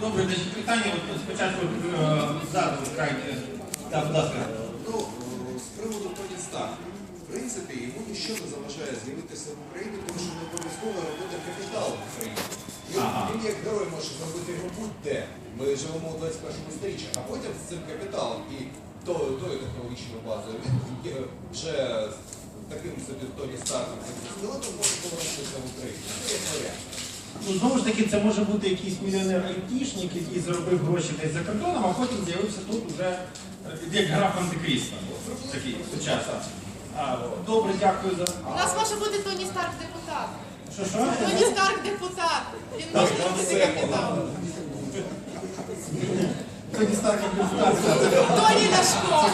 добре, значить питання от спочатку е, ззаду крайне. Так, будь ласка. Ну, е, з приводу Тоні Старка. В принципі, йому нічого не заважає з'явитися в Україні, тому що не обов'язково робити капітал в Україні. Він, Ага. він як герой може зробити його будь-де. Ми живемо у 21 сторіччі, а потім з цим капіталом і то- тою технологічною базою він є вже таким собі Тоні Старком, може повернутися в Україну. Це як варіант. Ну, знову ж таки, це може бути якийсь мільйонер айтішник, який заробив гроші десь за кордоном, а потім з'явився тут вже е, як граф Антикріста. Такий сучасний. Добре, дякую за. У нас може бути Тоні Старк депутат. Що що? Тоні Старк депутат. Він може робити капітал. Тоді Старк депутат. Тоні Ляшко.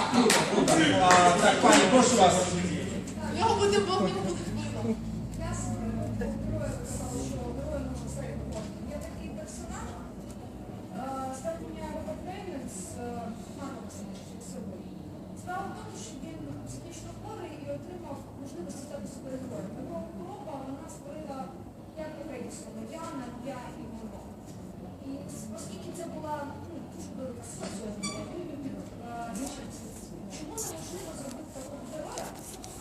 Так, пані, прошу вас. В нього буде Бог, в нього буде вплив. Я з героєм казала, що герой може стати кожним. Є такий персонаж, е, статня Роберт Рейнольдс, Справа в тому, що він психічно хворий і отримав можливість стати супергероєм. Його хвороба вона створила як єврейського я, я і воно. І оскільки це була ну, дуже велика соціальна, чому неможливо зробити такого героя,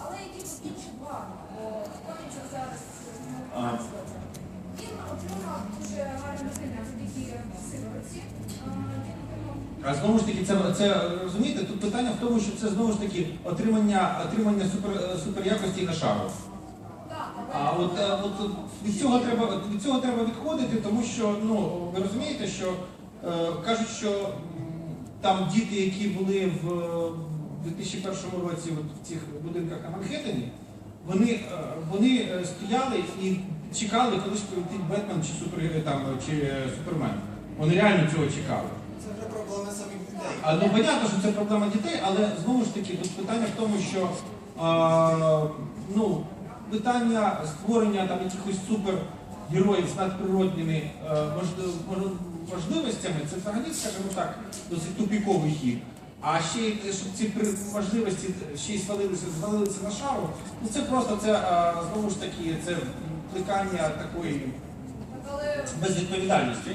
але якийсь інший план, бо зараз е, він отримав дуже гарне завдяки сировиці. Е, А знову ж таки, це, це розумієте, тут питання в тому, що це знову ж таки отримання, отримання супер, суперякості на шару. А от, е, от від цього треба від цього треба відходити, тому що ну ви розумієте, що е, кажуть, що там діти, які були в е, 2001 році от в цих будинках на Манхеттені, вони, е, вони е, стояли і чекали, коли ж прилетить Бетмен чи супер там чи е, Супермен. Вони реально цього чекали. Це вже проблема самих дітей. А ну понятно, що це проблема дітей, але знову ж таки тут питання в тому, що а, ну, питання створення там якихось супергероїв з надприродніми е, можли- мож- можливостями, це взагалі, скажімо так, досить тупіковий хід. А ще й, щоб ці можливості ще й свалилися, звалилися на шару, ну це просто це а, знову ж таки це плекання такої безвідповідальності.